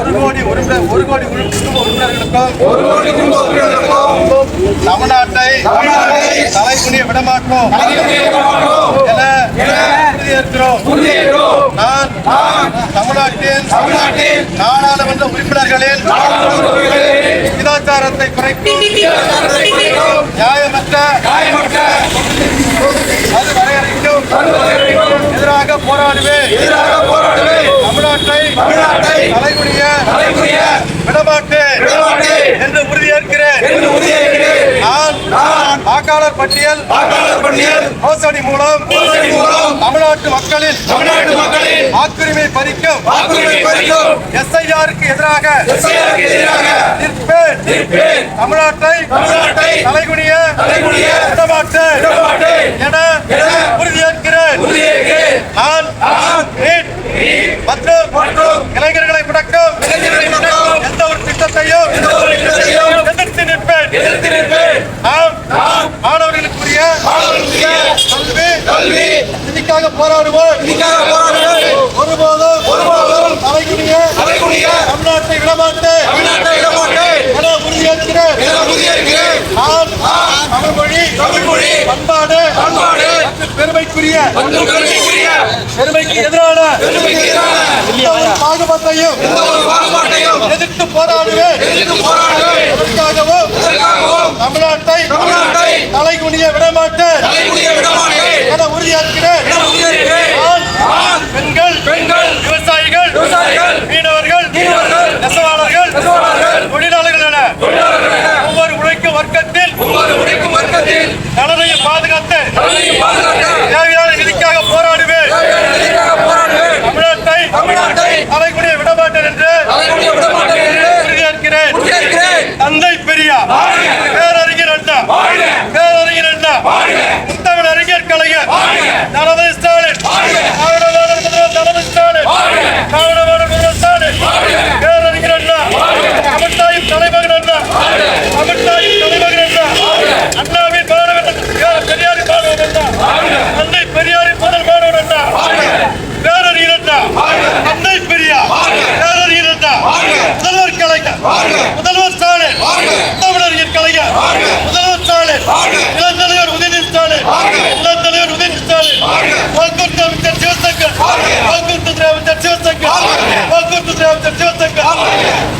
ஒரு கோடி உறுப்பினர் ஒரு கோடி குடும்ப உறுப்பினர்களுக்கும் தமிழ்நாட்டை தலைக்குனிய விடமாட்டோம். உறுதியேற்கிறோம். நான் தமிழ்நாட்டின் நாடாளுமன்ற உறுப்பினர்களின் விகிதாச்சாரத்தை குறைக்கும். நியாயமற்ற அது எதிராக போராடுவேன். தமிழ்நாட்டை தலைமுடிய விடமாட்டேன். என்று உறுதியேற்கிறேன். நான் வாக்காளர் பட்டியல் மோசடி மூலம் தமிழ்நாட்டு மக்களின் வாக்குரிமை பறிக்கும். எஸ்ஐஆருக்கு எதிராக நிற்பேன். தமிழ்நாட்டை தலைகுனிய விடமாட்டேன் என உறுதியேற்கிறேன் நான் நீட் மற்றும் இளைஞர்களை முடக்கும் எந்த ஒரு திட்டத்தையும் எதிர்த்து நிற்பேன் நாம் மாணவர்களுக்குரிய கல்வி இதுக்காக போராடுவோம் ஒருபோதும் தலைகுனிய தமிழ்நாட்டை விடமாட்டேன். என உறுதியேற்கிறேன். நான் தமிழ் மொழி பண்பாடு மற்றும் பெருமைக்குரிய பெருமைக்கு எதிரான ஒரு பாகுபாட்டையும் எதிர்த்து போராடுவேன். அதற்காகவும் தமிழ்நாட்டை தலைகுனிய விடமாட்டேன். हिंदुत्व जनसंघ